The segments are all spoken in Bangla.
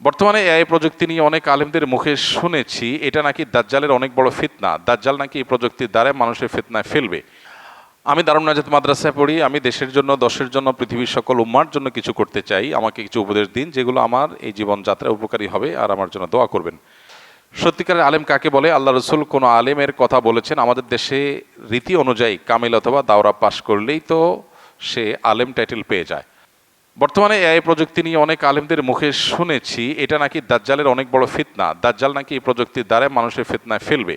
বর্তমানে এআই প্রযুক্তি নিয়ে অনেক আলেমদের মুখে শুনেছি, এটা নাকি দাজ্জালের অনেক বড় ফিতনা। দাজ্জাল নাকি এই প্রযুক্তির দ্বারা মানুষের ফিতনায় ফেলবে। আমি দারুণ নাজাত মাদ্রাসায় পড়ি, আমি দেশের জন্য, দশের জন্য, পৃথিবীর সকল উম্মার জন্য কিছু করতে চাই। আমাকে কিছু উপদেশ দিন যেগুলো আমার এই জীবনযাত্রায় উপকারী হবে আর আমার জন্য দোয়া করবেন। সত্যিকারের আলেম কাকে বলে? আল্লাহ রসুল কোনো আলেমের কথা বলেছেন, আমাদের দেশে রীতি অনুযায়ী কামিল অথবা দাওরা পাশ করলেই তো সে আলেম টাইটেল পেয়ে যায়। বর্তমানে এআই প্রযুক্তি নিয়ে অনেক আলেমদের মুখে শুনেছি, এটা নাকি দাজ্জালের অনেক বড় ফিতনা। দাজ্জাল নাকি এই প্রযুক্তির দ্বারা মানুষের ফিতনায় ফেলবে।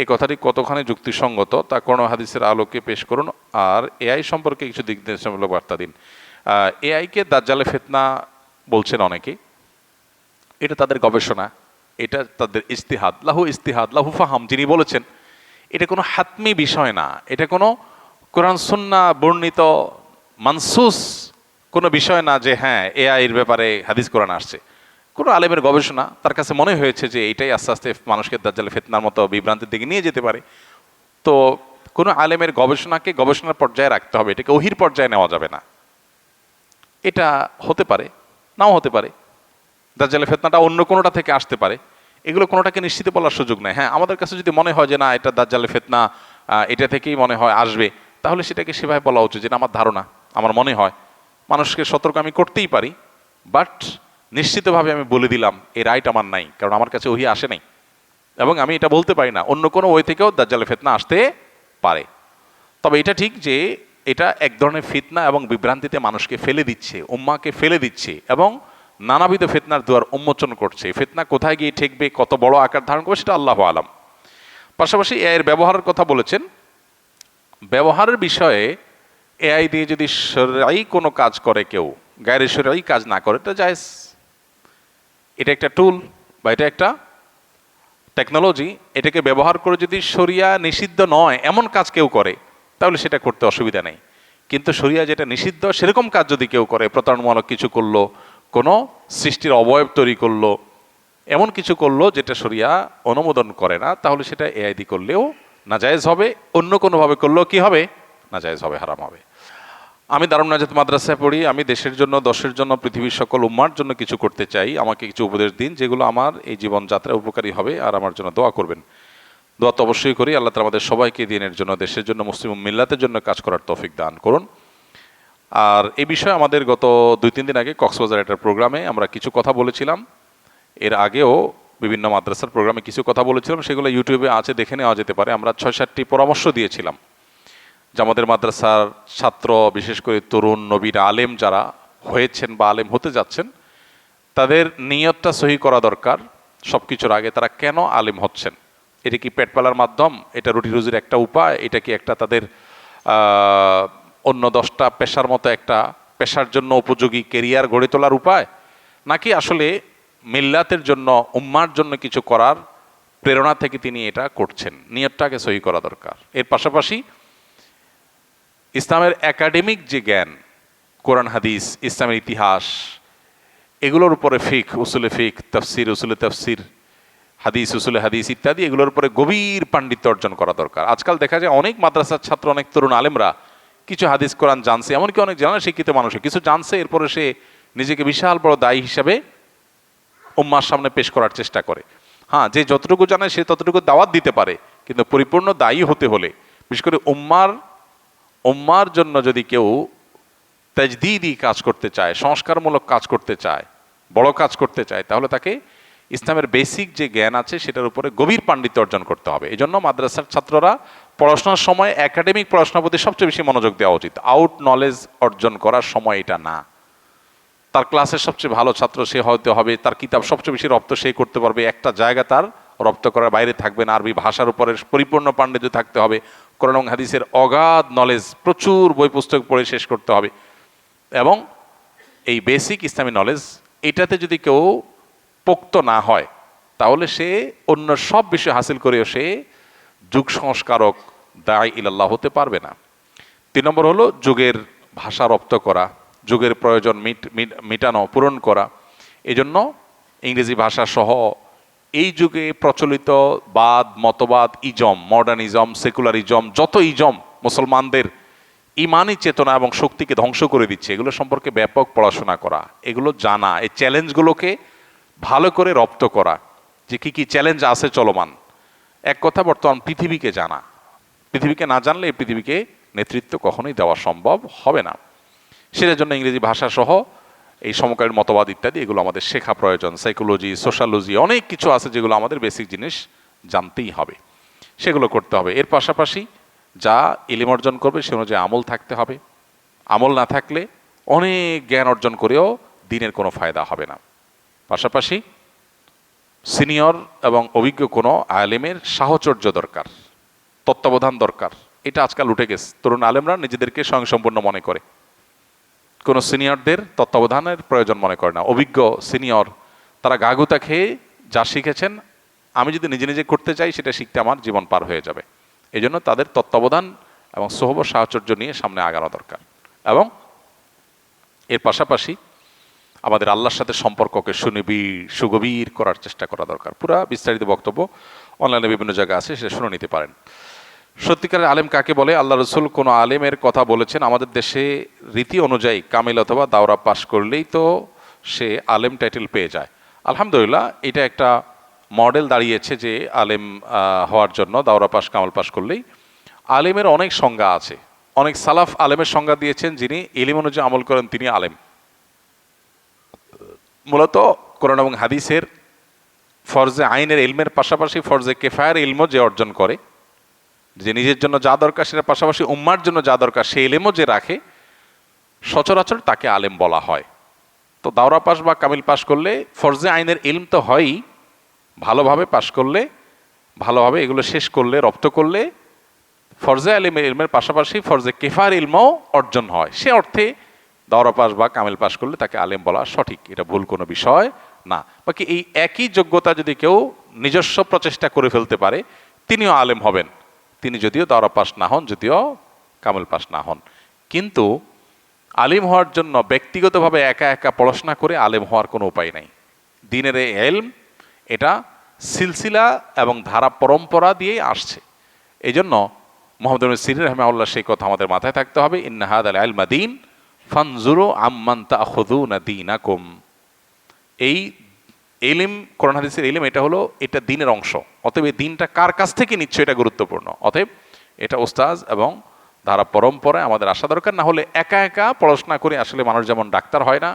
এই কথাটি কতখানি যুক্তিসঙ্গত, তা কোনো হাদিসের আলোকে পেশ করুন। আর এআই সম্পর্কে কিছু দিক নির্দেশনামূলক বার্তা দিন। এআইকে দাজ্জালে ফিতনা বলছেন অনেকে। এটা তাদের গবেষণা, এটা তাদের ইস্তিহাদ। লাহু ইস্তিহাদ, লাহু ফাহাম যিনি বলেছেন, এটা কোনো হাতমি বিষয় না। এটা কোনো কোরআন সুন্না বর্ণিত মানসুস কোনো বিষয় না যে হ্যাঁ এআই এর ব্যাপারে হাদিস কোরআন আসছে। কোনো আলেমের গবেষণা তার কাছে মনে হয়েছে যে এটাই আস্তে আস্তে মানুষকে দাজ্জালে ফেতনার মতো বিভ্রান্তির দিকে নিয়ে যেতে পারে। তো কোনো আলেমের গবেষণাকে গবেষণার পর্যায়ে রাখতে হবে। এটাকে ওহির পর্যায়ে নেওয়া যাবে না। এটা হতে পারে, নাও হতে পারে। দাজ্জালের ফেতনাটা অন্য কোনোটা থেকে আসতে পারে। এগুলো কোনোটাকে নিশ্চিত বলার সুযোগ নেই। হ্যাঁ আমাদের কাছে যদি মনে হয় যে, না, এটা দাজ্জালের ফেতনা এটা থেকেই মনে হয় আসবে, তাহলে সেটাকে সেভাবে বলা উচিত যেটা আমার ধারণা, আমার মনে হয়। মানুষকে সতর্ক আমি করতেই পারি বাট নিশ্চিতভাবে আমি বলে দিলাম, এই রাইট আমার নাই, কারণ আমার কাছে ওহি আসে নাই। এবং আমি এটা বলতে পারি না, অন্য কোনো ওয়ে থেকেও দাজ্জালে ফেতনা আসতে পারে। তবে এটা ঠিক যে এটা এক ধরনের ফিতনা এবং বিভ্রান্তিতে মানুষকে ফেলে দিচ্ছে, উম্মাকে ফেলে দিচ্ছে, এবং নানাবিধ ফেতনার দুয়ার উন্মোচন করছে। ফেতনা কোথায় গিয়ে ঠেকবে, কত বড় আকার ধারণ করবে, সেটা আল্লাহ আলাম। পাশাপাশি এর ব্যবহারের কথা বলেছেন। ব্যবহারের বিষয়ে এআই দিয়ে যদি সরাই কোনো কাজ করে কেউ, গায়ের সরাই কাজ না করে তো জায়েজ। এটা একটা টুল বা এটা একটা টেকনোলজি এটাকে ব্যবহার করে যদি শরিয়া নিষিদ্ধ নয়, এমন কাজ কেউ করে, তাহলে সেটা করতে অসুবিধা নেই। কিন্তু শরিয়া যেটা নিষিদ্ধ, সেরকম কাজ যদি কেউ করে, প্রতারণামূলক কিছু করল, কোনো সৃষ্টির অবয়ব তৈরি করল, এমন কিছু করল যেটা শরিয়া অনুমোদন করে না, তাহলে সেটা এআইডি করলেও নাজায়েজ হবে, অন্য কোনোভাবে করলেও কি হবে? নাজায়েজ হবে, হারাম হবে। আমি দারুণ নাজাত মাদ্রাসায় পড়ি, আমি দেশের জন্য, দশের জন্য, পৃথিবীর সকল উম্মার জন্য কিছু করতে চাই। আমাকে কিছু উপদেশ দিন যেগুলো আমার এই জীবনযাত্রায় উপকারী হবে আর আমার জন্য দোয়া করবেন। দোয়া তো অবশ্যই করি, আল্লাহ তালা আমাদের সবাইকে দিনের জন্য, দেশের জন্য, মুসলিম মিল্লাতের জন্য কাজ করার তৌফিক দান করুন। আর এই বিষয়ে আমাদের গত দুই, তিন দিন আগে কক্সবাজার একটা প্রোগ্রামে আমরা কিছু কথা বলেছিলাম। এর আগেও বিভিন্ন মাদ্রাসার প্রোগ্রামে কিছু কথা বলেছিলাম, সেগুলো ইউটিউবে আছে, দেখে নেওয়া যেতে পারে। আমরা ছয়, সাতটি পরামর্শ দিয়েছিলাম। যে আমাদের মাদ্রাসার ছাত্র, বিশেষ করে তরুণ, নবীর আলেম যারা হয়েছেন বা আলেম হতে যাচ্ছেন, তাদের নিয়তটা সহি করা দরকার সব কিছুর আগে তারা কেন আলেম হচ্ছেন। এটা কি পেটপালার মাধ্যম? এটা রুটি রুজির একটা উপায়? এটা কি একটা তাদের অন্য দশটা পেশার মতো একটা পেশার জন্য উপযোগী কেরিয়ার গড়ে তোলার উপায়? নাকি আসলে মিল্লাতের জন্য, উম্মার জন্য কিছু করার প্রেরণা থেকে তিনি এটা করছেন? নিয়তটাকে সহি করা দরকার। এর পাশাপাশি ইসলামের একাডেমিক যে জ্ঞান, কোরআন, হাদিস, ইসলামের ইতিহাস, এগুলোর উপরে ফিক, উসুলে ফিক, তফসির, উসুলে তফসির, হাদিস, উসুলে হাদিস ইত্যাদি, এগুলোর উপরে গভীর পাণ্ডিত্য অর্জন করা দরকার। আজকাল দেখা যায় অনেক মাদ্রাসার ছাত্র, অনেক তরুণ আলেমরা কিছু হাদিস, কোরআন জানছে, এমনকি অনেক জানা শিক্ষিত মানুষ কিছু জানছে, এরপরে সে নিজেকে বিশাল বড় দায়ী হিসাবে উম্মার সামনে পেশ করার চেষ্টা করে। হ্যাঁ যে যতটুকু জানে সে ততটুকু দাওয়াত দিতে পারে, কিন্তু পরিপূর্ণ দায়ী হতে হলে, বিশেষ করে উম্মার উম্মার জন্য যদি কেউ তাজদিদি কাজ করতে চায়, সংস্কারমূলক কাজ করতে চায়, বড় কাজ করতে চায়, তাহলে তাকে ইসলামের বেসিক যে জ্ঞান আছে সেটার উপরে গভীর পাণ্ডিত্য অর্জন করতে হবে। এই জন্য মাদ্রাসার ছাত্ররা পড়াশোনার সময় একাডেমিক পড়াশোনার প্রতি সবচেয়ে বেশি মনোযোগ দেওয়া উচিত। আউট নলেজ অর্জন করার সময় এটা না। তার ক্লাসের সবচেয়ে ভালো ছাত্র সে হয়তো হবে, তার কিতাব সবচেয়ে বেশি রপ্ত সে করতে পারবে। একটা জায়গা তার রপ্ত করার বাইরে থাকবে না। আরবি ভাষার উপরে পরিপূর্ণ পাণ্ডিত্য থাকতে হবে। কোরআন হাদিসের অগাধ নলেজ প্রচুর বই পুস্তক পড়ে শেষ করতে হবে। এবং এই বেসিক ইসলামী নলেজ এটাতে যদি কেউ পোক্ত না হয়, তাহলে সে অন্য সব বিষয় হাসিল করেও সে যুগ সংস্কারক দায় ইলাল্লাহ হতে পারবে না। তিন নম্বর হলো যুগের ভাষা রপ্ত করা, যুগের প্রয়োজন মিট- মিটানো, পূরণ করা। এজন্য ইংরেজি ভাষা সহ এই যুগে প্রচলিত বাদ, মতবাদ, ইজম, মডার্নিজম, সেকুলারিজম, যত ইজম মুসলমানদের ইমানি চেতনা এবং শক্তিকে ধ্বংস করে দিচ্ছে, এগুলো সম্পর্কে ব্যাপক পড়াশোনা করা, এগুলো জানা, এই চ্যালেঞ্জগুলোকে ভালো করে রপ্ত করা, যে কী কী চ্যালেঞ্জ আছে চলমান। এক কথা বর্তমান পৃথিবীকে জানা, পৃথিবীকে না জানলে এই পৃথিবীকে নেতৃত্ব কখনোই দেওয়া সম্ভব হবে না। সেটার জন্য ইংরেজি ভাষা সহ এই সমকালীন মতবাদ ইত্যাদি, এগুলো আমাদের শেখা প্রয়োজন। সাইকোলজি সোশ্যালজি অনেক কিছু আছে যেগুলো আমাদের বেসিক জিনিস জানতেই হবে। সেগুলো করতে হবে। এর পাশাপাশি যা ইলিম অর্জন করবে, সে অনুযায়ী আমল থাকতে হবে। আমল না থাকলে অনেক জ্ঞান অর্জন করেও দিনের কোনো ফায়দা হবে না। পাশাপাশি সিনিয়র এবং অভিজ্ঞ কোনো আলেমের সাহচর্য দরকার, তত্ত্বাবধান দরকার। এটা আজকাল উঠে গেছে। তরুণ আলেমরা নিজেদেরকে স্বয়ংসম্পূর্ণ মনে করে। কোনো সিনিয়রদের তত্ত্বাবধানের প্রয়োজন মনে করে না। অভিজ্ঞ সিনিয়র, তারা গাগুতা খেয়ে যা শিখেছেন, আমি যদি নিজে নিজে করতে চাই, সেটা শিখতে আমার জীবন পার হয়ে যাবে। এই জন্য তাদের তত্ত্বাবধান এবং সহবর সাহচর্য নিয়ে সামনে আগানো দরকার। এবং এর পাশাপাশি আমাদের আল্লাহর সাথে সম্পর্ককে সুনিবিড়, সুগভীর করার চেষ্টা করা দরকার। পুরা বিস্তারিত বক্তব্য অনলাইনে বিভিন্ন জায়গায় আছে, সেটা শুনে নিতে পারেন। সত্যিকারের আলেম কাকে বলে? আল্লাহ রসুল কোনো আলেমের কথা বলেছেন। আমাদের দেশে রীতি অনুযায়ী কামিল অথবা দাওরা পাশ করলেই তো সে আলেম টাইটেল পেয়ে যায়। আলহামদুলিল্লাহ, এটা একটা মডেল দাঁড়িয়েছে যে আলেম হওয়ার জন্য দাওরা পাশ, কামাল পাশ করলেই। আলেমের অনেক সংজ্ঞা আছে। অনেক সালাফ আলেমের সংজ্ঞা দিয়েছেন যিনি এলিম অনুযায়ী আমল করেন, তিনি আলেম। মূলত কোরআন এবং হাদিসের ফরজে আইনের ইলমের পাশাপাশি ফরজে কেফায়ের ইলমও যে অর্জন করে যে নিজের জন্য যা দরকার সেটার পাশাপাশি উম্মার জন্য যা দরকার সেই এলেমও যে রাখে, সচরাচর তাকে আলেম বলা হয়। তো দাওরা পাশ বা কামিল পাশ করলে ফরজে আইনের ইলম তো হয়ই, ভালোভাবে পাশ করলে, ভালোভাবে এগুলো শেষ করলে, রপ্ত করলে ফরজে আলিমের ইলমের পাশাপাশি ফরজে কেফার ইলমও অর্জন হয়। সে অর্থে দাওরা পাশ বা কামিল পাশ করলে তাকে আলেম বলা সঠিক, এটা ভুল কোনো বিষয় না। বাকি এই একই যোগ্যতা যদি কেউ নিজস্ব প্রচেষ্টা করে ফেলতে পারে, তিনিও আলেম হবেন। তিনি যদিও দাওরা পাস না হন, যদিও কামিল পাস না হন। কিন্তু আলিম হওয়ার জন্য ব্যক্তিগতভাবে একা একা পড়াশোনা করে আলেম হওয়ার কোনো উপায় নাই। দিনের এই এলম, এটা সিলসিলা এবং ধারা পরম্পরা দিয়েই আসছে। এই জন্য মোহাম্মদ সিরিন রহমাউল্লাহ সেই কথা আমাদের মাথায় থাকতে হবে ইন্নাহাদ আল আলমা দিন, ফানজুরু আম্মান তাখুদুনা দীনাকুম। এই এলিম, কোরআন হাদিসের এলিম, এটা হলো, এটা দিনের অংশ। অতএব এই দিনটা কার কাছ থেকে নিচ্ছ এটা গুরুত্বপূর্ণ। অতএব এটা ওস্তাজ এবং ধারা পরম্পরায় আমাদের আসা দরকার, না হলে একা একা পড়াশোনা করে আসলে মানুষ যেমন ডাক্তার হয় না,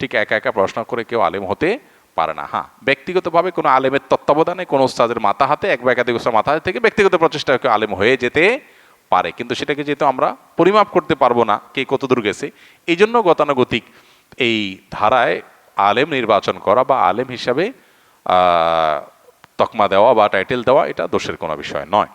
ঠিক একা একা পড়াশোনা করে কেউ আলেম হতে পারে না। হ্যাঁ ব্যক্তিগতভাবে কোনো আলেমের তত্ত্বাবধানে কোনো ওস্তাদের মাথা হাতে, এক বা একাধিক মাথা হাতে থেকে ব্যক্তিগত প্রচেষ্টায় কেউ আলেম হয়ে যেতে পারে। কিন্তু সেটাকে যেহেতু আমরা পরিমাপ করতে পারব না, কে কতদূর গেছে এই জন্য গতানুগতিক এই ধারায় আলেম নির্বাচন করা বা আলেম হিসাবে তকমা দেওয়া বা টাইটেল দেওয়া, এটা দোষের কোনো বিষয় নয়।